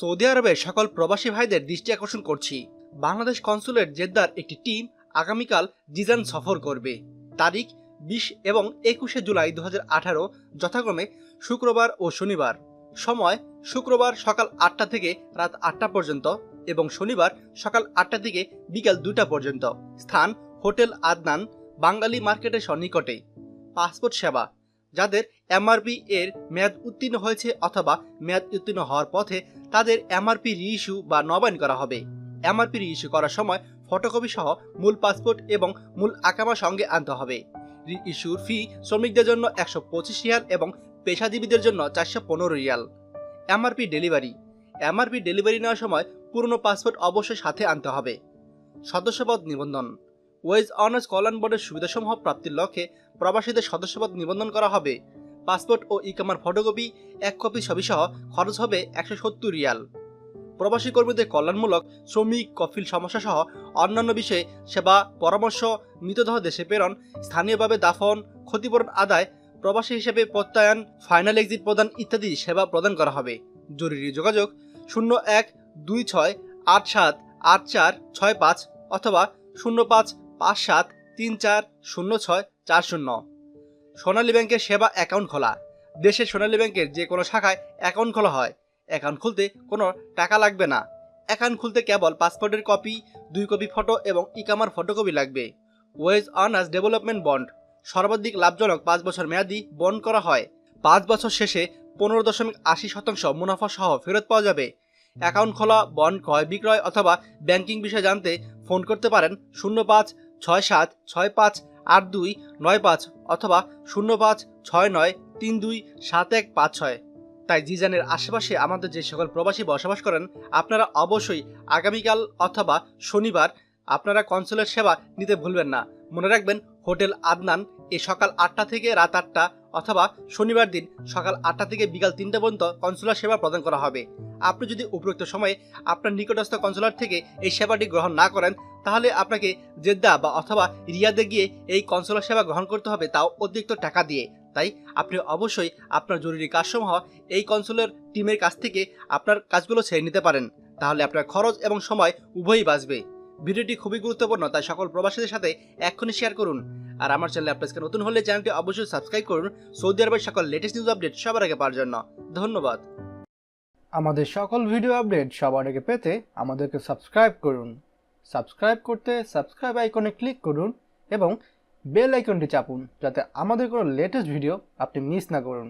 Saudi আরবের সকল প্রবাসী ভাইদের দৃষ্টি আকর্ষণ করছি। বাংলাদেশ কনসুলেট জেদ্দার একটি টিম আগামীকাল জিজান সফর করবে। তারিখ বিশ এবং একুশে জুলাই দু আঠারো যথাক্রমে শুক্রবার ও শনিবার। সময় শুক্রবার সকাল আটটা থেকে রাত আটটা পর্যন্ত এবং শনিবার সকাল আটটা থেকে বিকাল দুটা পর্যন্ত। স্থান হোটেল আদনান, বাঙালি মার্কেটের সন্নিকটে। পাসপোর্ট সেবা। যাদের এমআরপি এর মেয়াদ উত্তীর্ণ হয়েছে অথবা মেয়াদ উত্তীর্ণ হওয়ার পথে তাদের এমআরপি রিইস্যু বা নবায়ন করা হবে। এমআরপি রিইস্যু করার সময় ফটোকপি সহ মূল পাসপোর্ট এবং মূল আকামা সঙ্গে আনতে হবে। রিইস্যুর ফি শ্রমিকদের জন্য একশো পঁচিশ রিয়াল এবং পেশাজীবীদের জন্য চারশো পনেরো রিয়াল। এমআরপি ডেলিভারি এমআরপি ডেলিভারি নেওয়ার সময় পুরনো পাসপোর্ট অবশ্যই সাথে আনতে হবে। সদস্যপদ নিবন্ধন। ওয়েজ অনার্স কল্যাণ বোর্ডের সুবিধাসমূহ প্রাপ্তির লক্ষ্যে প্রবাসীদের সদস্যপদ নিবন্ধন করা হবে। পাসপোর্ট ও ইকামার ফটোকপি, এক কপি ছবি সহ খরচ হবে একশো সত্তর রিয়াল। প্রবাসী কর্মীদের কল্যাণমূলক শ্রমিক, কফিল সমস্যা সহ অন্যান্য বিষয়ে সেবা, পরামর্শ, মৃতদেহ দেশে প্রেরণ, স্থানীয়ভাবে দাফন, ক্ষতিপূরণ আদায়, প্রবাসী হিসেবে প্রত্যয়ন, ফাইনাল এক্সিট প্রদান ইত্যাদি সেবা প্রদান করা হবে। জরুরি যোগাযোগ শূন্য এক দুই ছয় আট সাত আট চার ছয় পাঁচ অথবা শূন্য পাঁচ পাঁচ সাত তিন চার শূন্য ছয় চার শূন্য। সোনালী ব্যাংকের সেবা অ্যাকাউন্ট খোলা। দেশের সোনালী ব্যাংকের যে কোনো শাখায় অ্যাকাউন্ট খোলা হয়। অ্যাকাউন্ট খুলতে কোনো টাকা লাগবে না। অ্যাকাউন্ট খুলতে কেবল পাসপোর্টের কপি, দুই কপি ফটো এবং ইকামার ফটোকপি লাগবে। Wage earners development bond. সর্বাধিক লাভজনক পাঁচ বছর মেয়াদি বন্ড করা হয়। পাঁচ বছর শেষে পনেরো দশমিক আশি শতাংশ মুনাফা সহ ফেরত পাওয়া যাবে। অ্যাকাউন্ট খোলা, বন্ড ক্রয় বিক্রয় অথবা ব্যাংকিং বিষয়ে জানতে ফোন করতে পারেন শূন্য পাঁচ ছয় সাত, ছয় পাঁচ, আট দুই, নয় পাঁচ অথবা শূন্য পাঁচ, ছয় নয়, তিন দুই, সাত এক পাঁচ ছয়। তাই জিজানের আশেপাশে আমাদের যে সকল প্রবাসী বসবাস করেন, আপনারা অবশ্যই আগামীকাল অথবা শনিবার আপনারা কনসোলের সেবা নিতে ভুলবেন না। মনে রাখবেন, হোটেল আদনান এ সকাল আটটা থেকে রাত আটটা অথবা শনিবার দিন সকাল আটটা থেকে বিকাল তিনটা পর্যন্ত কনসুলার সেবা প্রদান করা হবে। আপনি যদি উপরোক্ত সময়ে আপনার নিকটস্থ কনসুলার থেকে এই সেবাটি গ্রহণ না করেন, তাহলে আপনাকে জেদ্দা বা অথবা রিয়াদে গিয়ে এই কনসুলার সেবা গ্রহণ করতে হবে তাও অতিরিক্ত টাকা দিয়ে। তাই আপনি অবশ্যই আপনার জরুরি কাজসমূহ এই কনসুলের টিমের কাছ থেকে আপনার কাজগুলো ছেড়ে নিতে পারেন। তাহলে আপনার খরচ এবং সময় উভয়ই বাঁচবে। ভিডিওটি খুবই গুরুত্বপূর্ণ, তাই সকল প্রবাসীদের সাথে এক্ষুনি শেয়ার করুন। আর আমার চ্যানেলে আপনার নতুন হলে চ্যানেলটি অবশ্যই সাবস্ক্রাইব করুন, সৌদি আরবের সকল লেটেস্ট নিউজ আপডেট সবার আগে পাওয়ার জন্য। ধন্যবাদ। আমাদের সকল ভিডিও আপডেট সবার আগে পেতে আমাদেরকে সাবস্ক্রাইব করুন। সাবস্ক্রাইব করতে সাবস্ক্রাইব আইকনে ক্লিক করুন এবং বেল আইকনটি চাপুন, যাতে আমাদের কোনো লেটেস্ট ভিডিও আপনি মিস না করুন।